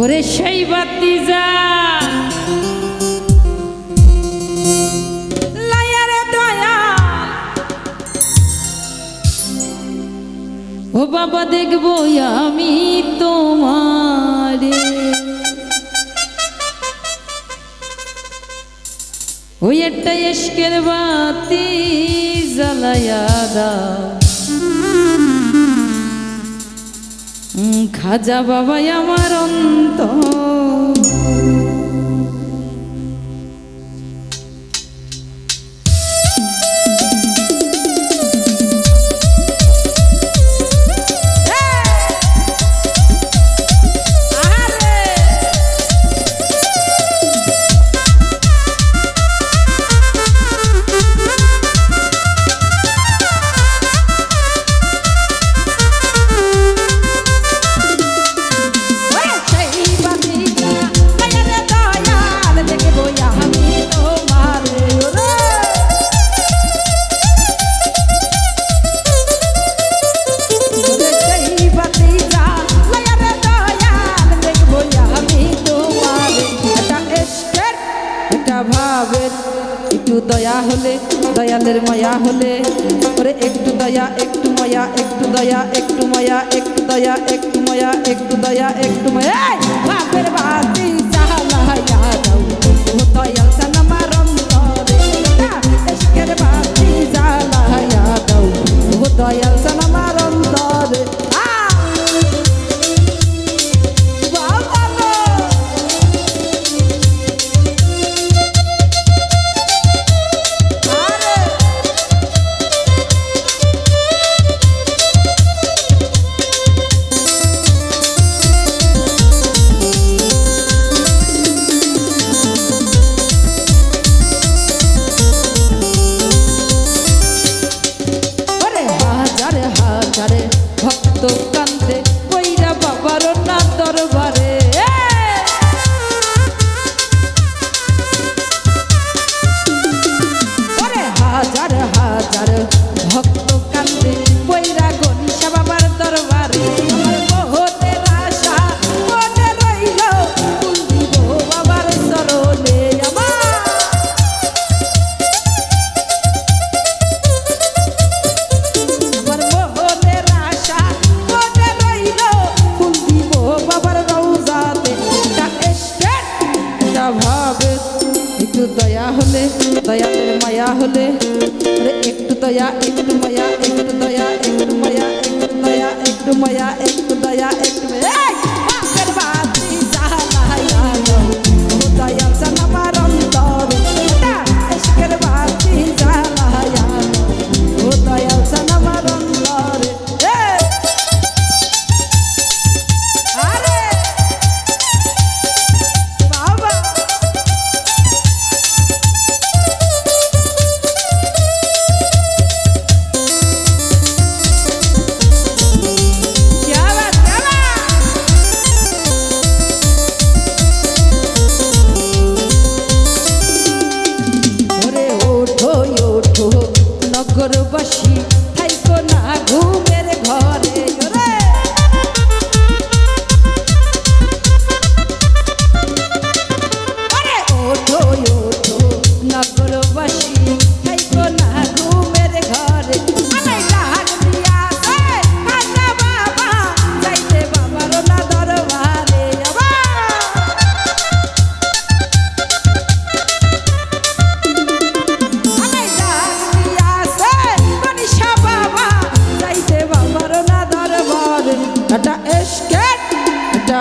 ওরে সেই বাতি যা ও বাবা, দেখব আমি তোমারে। ওই একটা এসকের বাতি জ্বালায়া দাও। খাজা বাবাই আমার অন্তর। দয়ালের মায়া হলে, ওরে একটু দয়া, একটু মায়া, একটু দয়া, একটু মায়া, একটু দয়া, একটু মায়া, একটু দয়া, একটু মায়া। বাপের বাতি চালা দাও। দয়াল সানামার অন্তরে। দয়াল সানামার অন্তরে।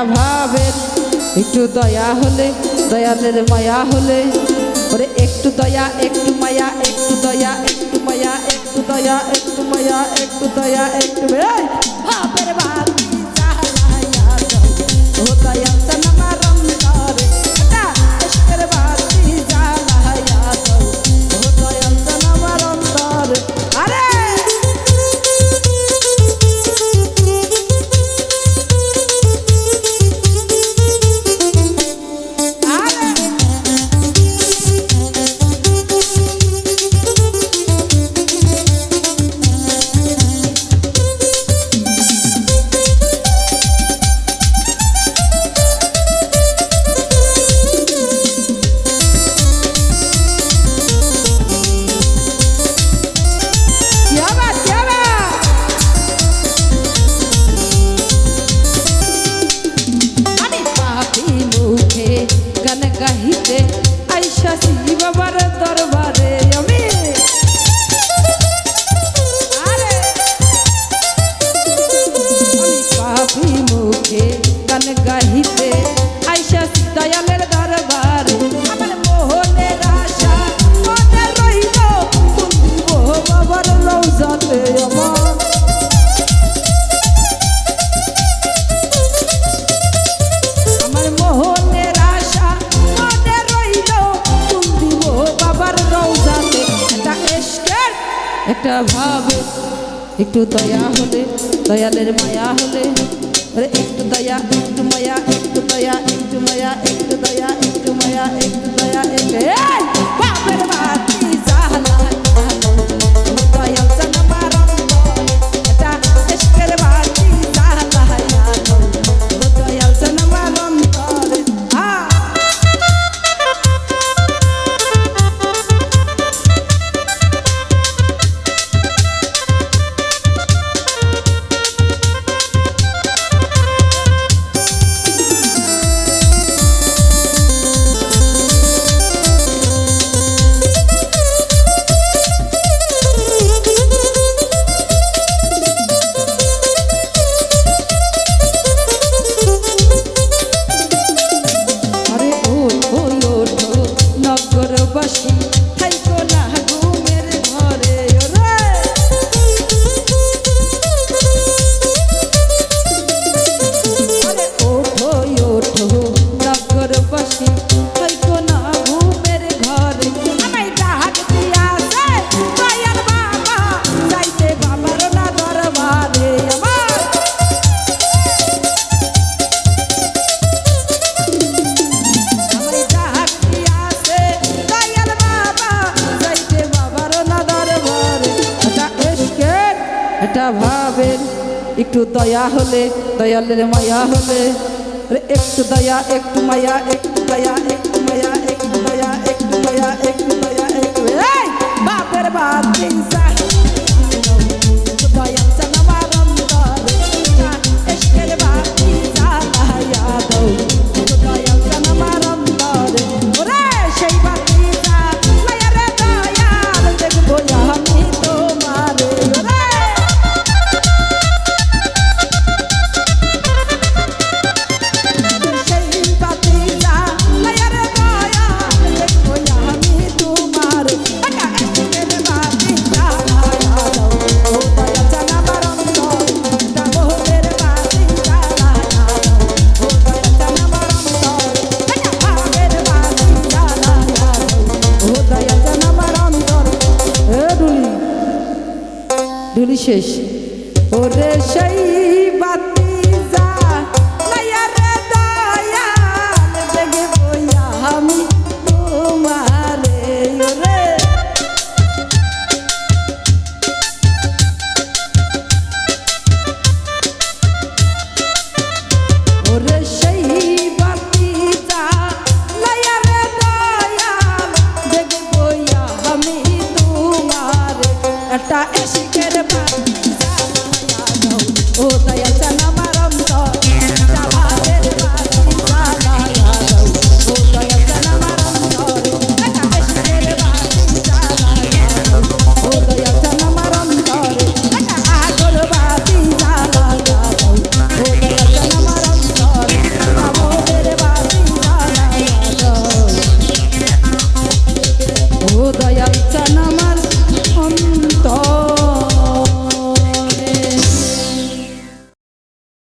ভাবের একটু দয়া হলে দয়ালের মায়া হলে ওরে একটু দয়া একটু মায়া একটু দয়া একটু মায়া একটু দয়া একটু মায়া একটু দয়া একটু ভাবের বিশ্বাসী বাবার দরবার একটু দয়া হলে, দয়ালের মায়া হলে। একটু দয়া, একটু মায়া, একটু দয়া, একটু মায়া, একটু দয়া, একটু মায়া, একটু দয়া, একটু বাপের বাতি জাহালা মায়া ভাবের, একটু দয়া হলে, দয়ালের মায়া হলে। একটু দয়া, একটু মায়া, একটু দয়া, একটু মায়া, একটু দয়া, একটু মায়া একটু দয়া, একটু বাপের বাপ শেষ। ওরে সেই একটা এসিকের বাড়ি